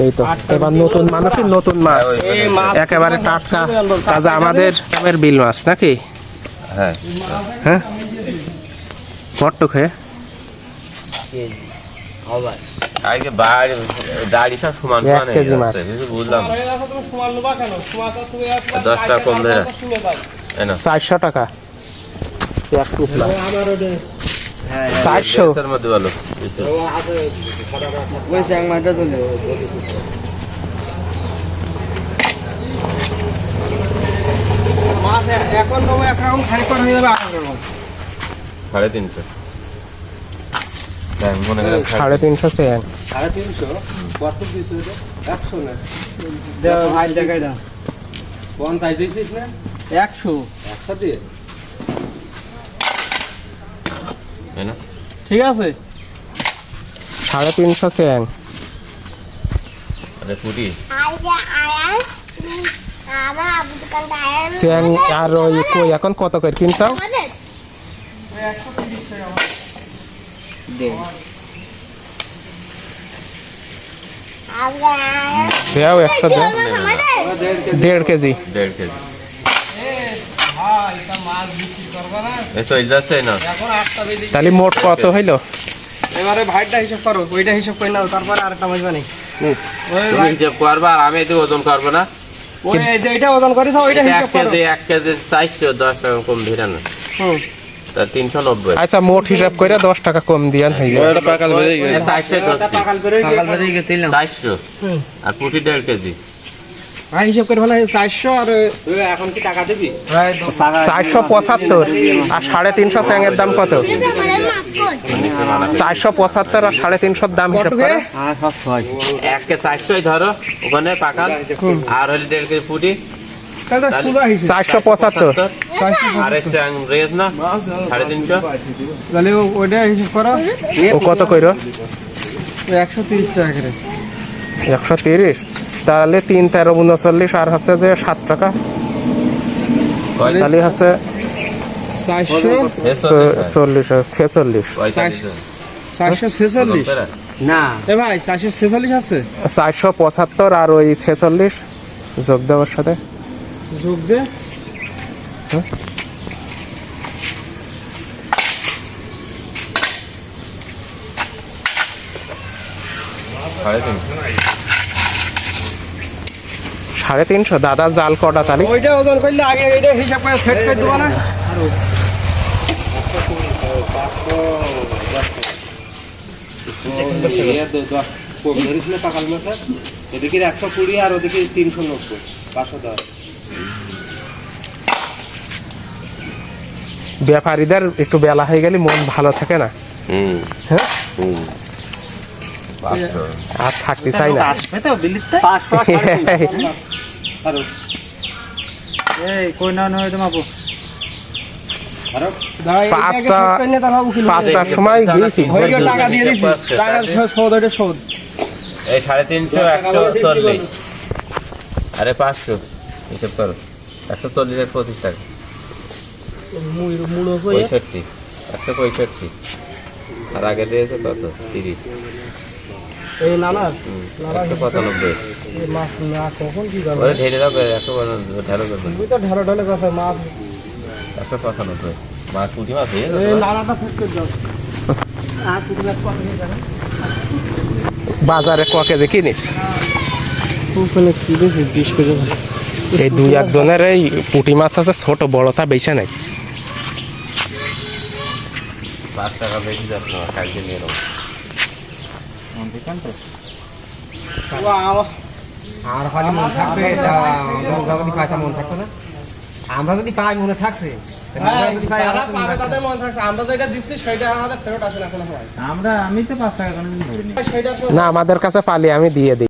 এই তো এবার নতুন মানুষের নতুন মাছ। একেবারে টাটকা তাজা আমাদের গ্রামের বিল মাছ নাকি? হ্যাঁ। হ্যাঁ? কট্টু খেয়ে চারশো টাকা। এক টুকলা চারশো মধ্যে বলো ওই স্যাং মাছটা তুলে মাছ এখন খানিকক্ষণ হয়ে যাবে সাড়ে তিনশো হ্যাঁ, মনে সাড়ে তিনশো? সাড়ে তিনশো কত একশো না? দেও ভাই দেখাই দাও। পঞ্চাশ দিয়েছিস না? একশো। একশো দিয়ে? তাই না? ঠিক আছে। সাড়ে তিনশো আরে আয়ান চেন আর ওই কই এখন কত করে কিনছাও? দেও একশো দেড় কেজি। দেড় কেজি। তাহলে মোট কত হইল? এবারে ভাইটা হিসাব করো ওইটা হিসাব করে নাও তারপরে আরেকটা হিসেব করবা আর আমি এতে ওজন করব না। ওই যে এটা ওজন করিস ওইটা হিসাব করো। কেজি কেজি চারশো দশ টাকা কম ধরে না। হুম। তা তিনশো নব্বই। আচ্ছা মোট হিসাব করে দশ টাকা কম দিয়ান বেরিয়ে চারশো আর পুটি দেড় কেজি। ভাই হিসাব করে ফেলা চারশো আর এখন কি টাকা দিবি? চারশো পঁচাত্তর আর সাড়ে তিনশো চ্যাঙের দাম কত? চারশো পঁচাত্তর আর সাড়ে তিনশোর দাম হিসাব করে। হ্যাঁ এক কে চারশোই ধরো ওখানে পাকাল আর হলে দেড় কেজি হিসাব। চারশো পঁচাত্তর। আর এসছে না? সাড়ে তিনশো। তাহলে ওইটা হিসাব করো। ও কত কইর? একশো তিরিশ টাকা করে। একশো তিরিশ? তাহলে তিন তেরো উনচল্লিশ আর হচ্ছে যে সাত টাকা। তাহলে হচ্ছে চল্লিশ ছেচল্লিশ। চারশো ছেচল্লিশ? না। এ ভাই চারশো ছেচল্লিশ আছে? চারশো পঁচাত্তর আর ওই ছেচল্লিশ। যোগ দেওয়ার সাথে। যোগ দে। সাড়ে তিনশো সাড়ে তিনশো দাদা জাল কটা তাহলে ওইটা ওজন করলে আগে এটা হিসাব করে সেট করে দেবো না? এদিকে একশো কুড়ি আর ওদিকে তিনশো নব্বই পাঁচশো দশ ব্যাপারীদের একটু বেলা হয়ে গেলে মন ভালো থাকে না। হ্যাঁ? আর থাকতে চাই না। এই কই না নয় তোমার পাঁচটা পাঁচটার সময় গিয়েছি। টাকা দিয়ে দিছি টাকা শোধ ওইটা শোধ। এই সাড়ে তিনশো একশো চল্লিশ। আরে পাঁচশো হিসেব করো। একশো চল্লিশের পঁচিশ টাকা। পঁয়ষট্টি একশো পঁয়ষট্টি। আর আগে দিয়েছে কত? তিরিশ। এই না না একশো পঁচানব্বই। মাছ না কখন কি করব? ওরে ঢেলে দাও একশো পঁচানব্বই ঢেলো করবেন তুই তো ঢেলো ঢেলে কথা মাছ। একশো পঁচানব্বই। মাছ পুঁটি মাছ হয়ে এই গেল নালাটা দাও আর পুকুর মাছ কত বাজারে ক কেজি কিনিস? ওখানে কি দিয়েছি বিশ কেজি এই দুই একজনের এই পুঁটি মাছ আছে ছোট বড় তা বেছে নাই পাঁচ টাকা বেশি যাচ্ছে কালকে নিয়ে নেব আর খালি মন থাকবে যদি পাইতা মন থাকতো না। আমরা যদি পাই মনে থাকছে। আমরা যদি পাই যারা আমার তো পাবে থাকতো। তাদের থাকছে। আমরা যেটা দিচ্ছি সেটা আমাদের ফেরত আসে না কোনো সময়। আমরা আমি তো পাঁচ টাকা করে ধরে নিই সেটা না আমাদের কাছে পালি আমি দিয়ে দিই।